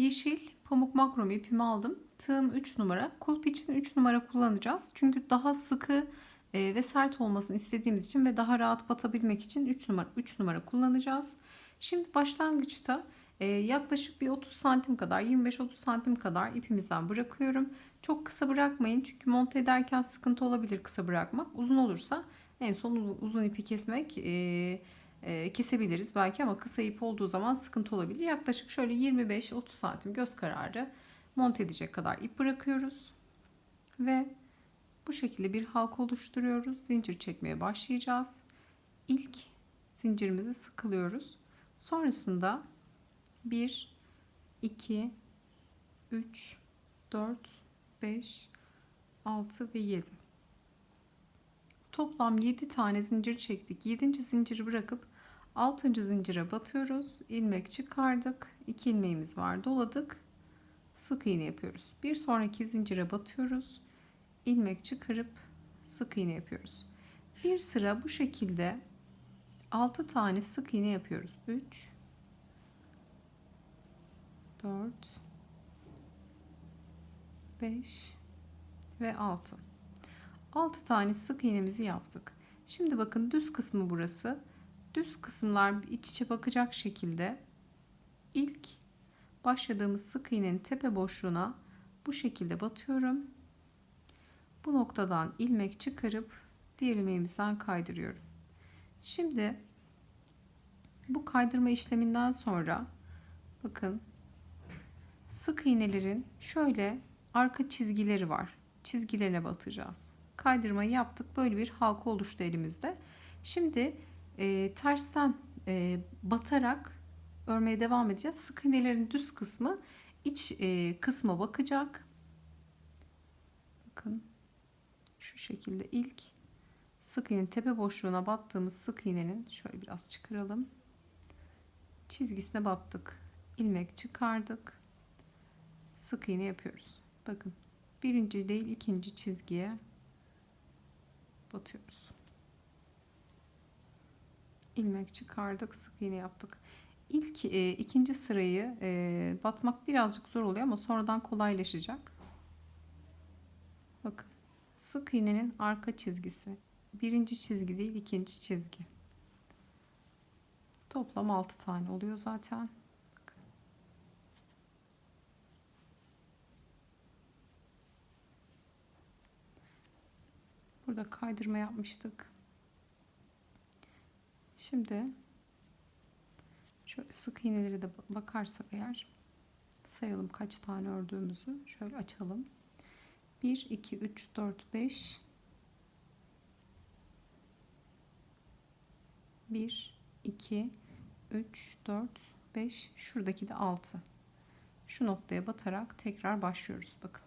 Yeşil pamuk makrom ipimi aldım. Tığım 3 numara. Kulp için 3 numara kullanacağız. Çünkü daha sıkı e, ve sert olmasını istediğimiz için ve daha rahat batabilmek için 3 numara 3 numara kullanacağız. Şimdi başlangıçta e, yaklaşık bir 30 santim kadar 25-30 santim kadar ipimizden bırakıyorum. Çok kısa bırakmayın çünkü monte ederken sıkıntı olabilir kısa bırakmak. Uzun olursa en son uzun, uzun ipi kesmek e, e, kesebiliriz belki ama kısa ip olduğu zaman sıkıntı olabilir. Yaklaşık şöyle 25-30 santim göz kararı monte edecek kadar ip bırakıyoruz. Ve bu şekilde bir halka oluşturuyoruz. Zincir çekmeye başlayacağız. İlk zincirimizi sıkılıyoruz. Sonrasında 1, 2, 3, 4, 5, 6 ve 7. Toplam 7 tane zincir çektik. 7. zinciri bırakıp 6. zincire batıyoruz. ilmek çıkardık. 2 ilmeğimiz var. Doladık. Sık iğne yapıyoruz. Bir sonraki zincire batıyoruz. ilmek çıkarıp sık iğne yapıyoruz. Bir sıra bu şekilde 6 tane sık iğne yapıyoruz. 3 4 5 ve 6. 6 tane sık iğnemizi yaptık. Şimdi bakın düz kısmı burası. Düz kısımlar iç içe bakacak şekilde ilk başladığımız sık iğnenin tepe boşluğuna bu şekilde batıyorum. Bu noktadan ilmek çıkarıp diğer ilmeğimizden kaydırıyorum. Şimdi bu kaydırma işleminden sonra bakın sık iğnelerin şöyle arka çizgileri var. Çizgilerine batacağız. Kaydırmayı yaptık. Böyle bir halka oluştu elimizde. Şimdi e, tersten e, batarak örmeye devam edeceğiz. Sık iğnelerin düz kısmı iç e, kısma bakacak. Bakın şu şekilde ilk sık iğnenin tepe boşluğuna battığımız sık iğnenin şöyle biraz çıkaralım. Çizgisine battık. ilmek çıkardık. Sık iğne yapıyoruz. Bakın birinci değil ikinci çizgiye batıyoruz. İlmek çıkardık, sık iğne yaptık. İlk e, ikinci sırayı e, batmak birazcık zor oluyor ama sonradan kolaylaşacak. Bakın sık iğnenin arka çizgisi. Birinci çizgi değil ikinci çizgi. Toplam 6 tane oluyor zaten. Burada kaydırma yapmıştık. Şimdi şöyle sık iğneleri de bakarsak eğer sayalım kaç tane ördüğümüzü. Şöyle açalım. 1, 2, 3, 4, 5 1, 2, 3, 4, 5 şuradaki de 6. Şu noktaya batarak tekrar başlıyoruz. Bakın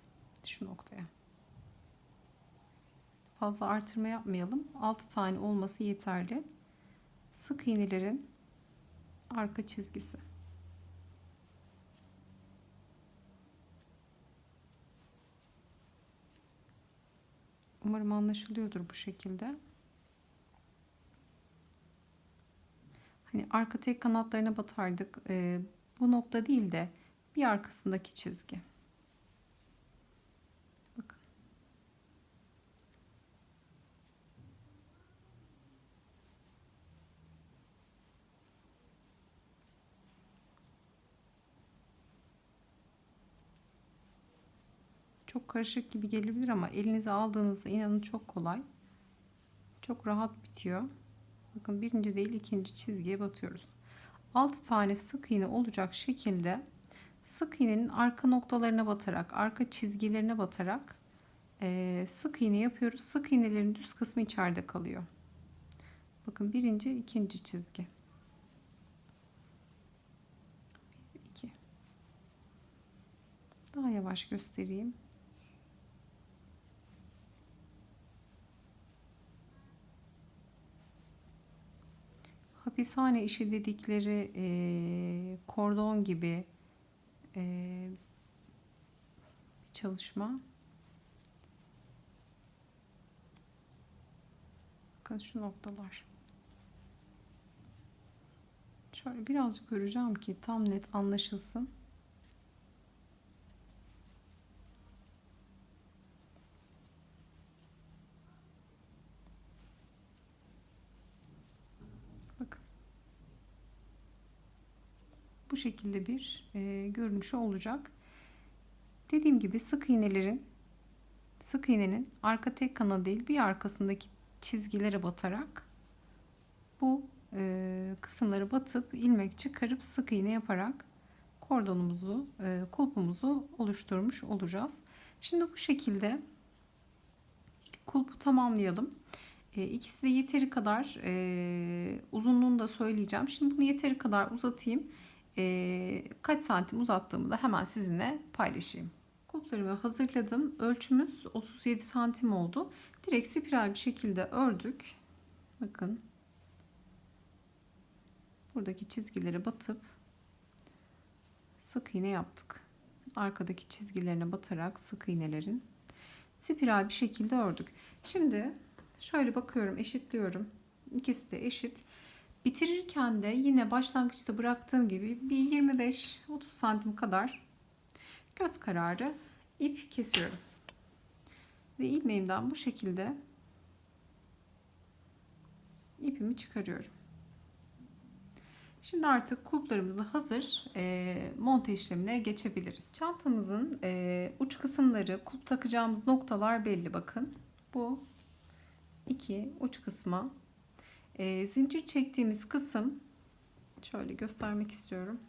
şu noktaya. Fazla artırma yapmayalım. 6 tane olması yeterli. Sık iğnelerin arka çizgisi. Umarım anlaşılıyordur bu şekilde. Hani arka tek kanatlarına batardık. Ee, bu nokta değil de bir arkasındaki çizgi. Bakın. Çok karışık gibi gelebilir ama elinize aldığınızda inanın çok kolay. Çok rahat bitiyor. Bakın birinci değil ikinci çizgiye batıyoruz. 6 tane sık iğne olacak şekilde sık iğnenin arka noktalarına batarak, arka çizgilerine batarak e, sık iğne yapıyoruz. Sık iğnelerin düz kısmı içeride kalıyor. Bakın birinci, ikinci çizgi. 2. Daha yavaş göstereyim. Hapishane işi dedikleri e, kordon gibi e, bir çalışma. Bakın şu noktalar. Şöyle birazcık öreceğim ki tam net anlaşılsın. Bu şekilde bir e, görünüşü olacak. Dediğim gibi sık iğnelerin sık iğnenin arka tek kanalı değil bir arkasındaki çizgilere batarak bu e, kısımları batıp ilmek çıkarıp sık iğne yaparak kordonumuzu, e, kulpumuzu oluşturmuş olacağız. Şimdi bu şekilde kulpu tamamlayalım. E, ikisi de yeteri kadar e, uzunluğunu da söyleyeceğim. Şimdi bunu yeteri kadar uzatayım. E, kaç santim uzattığımı da hemen sizinle paylaşayım. Kulplarımı hazırladım. Ölçümüz 37 santim oldu. Direkt spiral bir şekilde ördük. Bakın. Buradaki çizgileri batıp sık iğne yaptık. Arkadaki çizgilerine batarak sık iğnelerin spiral bir şekilde ördük. Şimdi şöyle bakıyorum, eşitliyorum. İkisi de eşit. Bitirirken de yine başlangıçta bıraktığım gibi bir 25-30 santim kadar göz kararı ip kesiyorum. Ve ilmeğimden bu şekilde ipimi çıkarıyorum. Şimdi artık kulplarımız hazır. E, monte işlemine geçebiliriz. Çantamızın e, uç kısımları, kulp takacağımız noktalar belli bakın. Bu iki uç kısma. E, zincir çektiğimiz kısım şöyle göstermek istiyorum.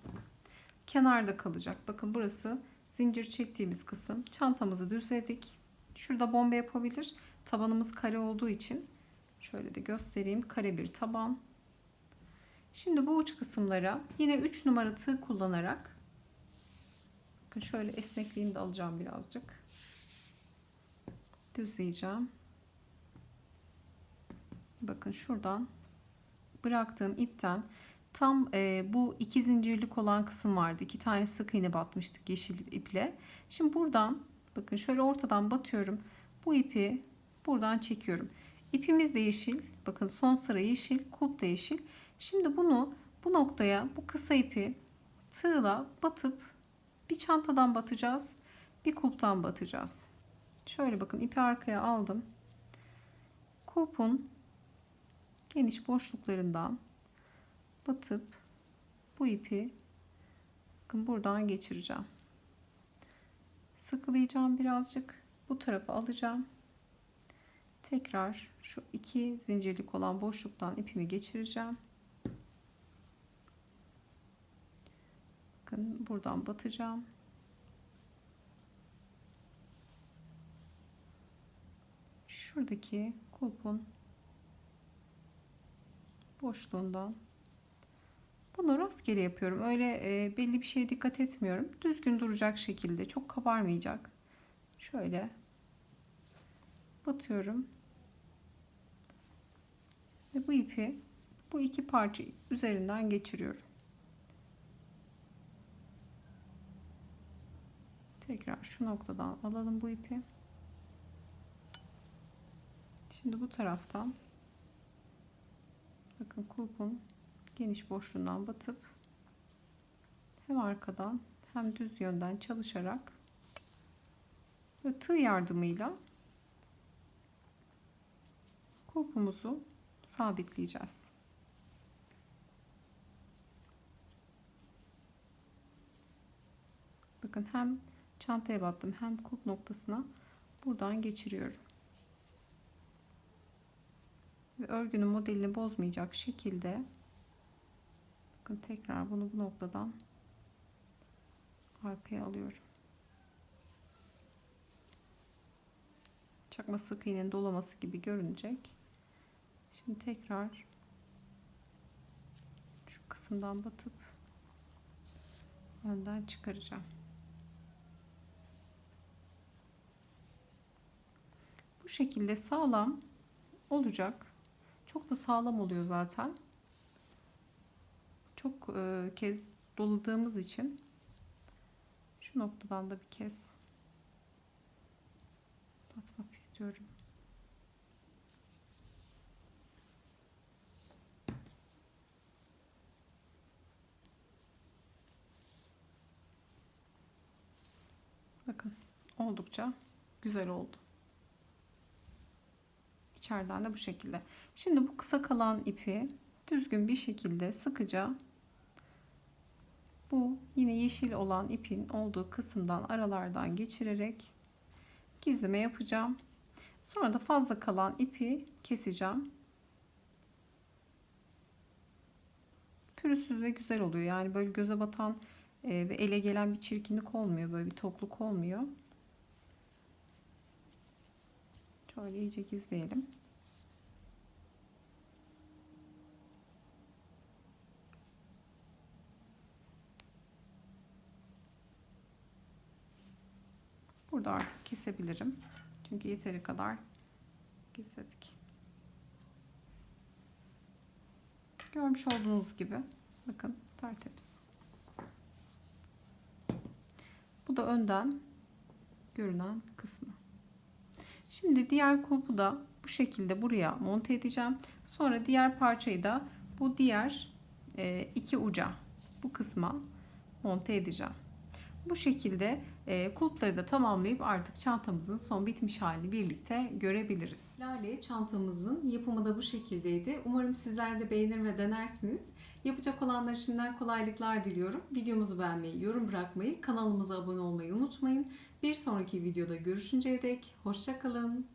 Kenarda kalacak. Bakın burası zincir çektiğimiz kısım. Çantamızı düzledik. Şurada bomba yapabilir. Tabanımız kare olduğu için şöyle de göstereyim. Kare bir taban. Şimdi bu uç kısımlara yine 3 numara tığ kullanarak bakın şöyle esnekliğini de alacağım birazcık. Düzleyeceğim. Bakın şuradan bıraktığım ipten tam e, bu iki zincirlik olan kısım vardı. İki tane sık iğne batmıştık yeşil iple. Şimdi buradan bakın şöyle ortadan batıyorum. Bu ipi buradan çekiyorum. İpimiz de yeşil. Bakın son sıra yeşil, kulp da yeşil. Şimdi bunu bu noktaya bu kısa ipi tığla batıp bir çantadan batacağız. Bir kulptan batacağız. Şöyle bakın ipi arkaya aldım. Kulpun geniş boşluklarından batıp bu ipi bakın buradan geçireceğim. Sıkılayacağım birazcık. Bu tarafa alacağım. Tekrar şu iki zincirlik olan boşluktan ipimi geçireceğim. Bakın buradan batacağım. Şuradaki kulpun boşluğundan bunu rastgele yapıyorum. Öyle e, belli bir şeye dikkat etmiyorum. Düzgün duracak şekilde çok kabarmayacak. Şöyle batıyorum. Ve bu ipi bu iki parça üzerinden geçiriyorum. Tekrar şu noktadan alalım bu ipi. Şimdi bu taraftan bakın kulpun geniş boşluğundan batıp hem arkadan hem düz yönden çalışarak ve tığ yardımıyla kulpumuzu sabitleyeceğiz. Bakın hem çantaya battım hem kulp noktasına buradan geçiriyorum. Ve örgünün modelini bozmayacak şekilde bakın tekrar bunu bu noktadan arkaya alıyorum. Çakma sık iğnenin dolaması gibi görünecek. Şimdi tekrar şu kısımdan batıp önden çıkaracağım. Bu şekilde sağlam olacak. Çok da sağlam oluyor zaten. Çok e, kez doladığımız için şu noktadan da bir kez batmak istiyorum. Bakın oldukça güzel oldu. İçeriden de bu şekilde. Şimdi bu kısa kalan ipi düzgün bir şekilde sıkıca bu yine yeşil olan ipin olduğu kısımdan aralardan geçirerek gizleme yapacağım. Sonra da fazla kalan ipi keseceğim. Pürüzsüz ve güzel oluyor. Yani böyle göze batan e, ve ele gelen bir çirkinlik olmuyor. Böyle bir tokluk olmuyor. Şöyle iyice gizleyelim. Burada artık kesebilirim. Çünkü yeteri kadar gizledik. Görmüş olduğunuz gibi bakın tertemiz. Bu da önden görünen kısmı. Şimdi diğer kulpu da bu şekilde buraya monte edeceğim. Sonra diğer parçayı da bu diğer e, iki uca bu kısma monte edeceğim. Bu şekilde e, kulpları da tamamlayıp artık çantamızın son bitmiş halini birlikte görebiliriz. Lale çantamızın yapımı da bu şekildeydi. Umarım sizler de beğenir ve denersiniz. Yapacak olanlara şimdiden kolaylıklar diliyorum. Videomuzu beğenmeyi, yorum bırakmayı, kanalımıza abone olmayı unutmayın. Bir sonraki videoda görüşünceye dek hoşçakalın.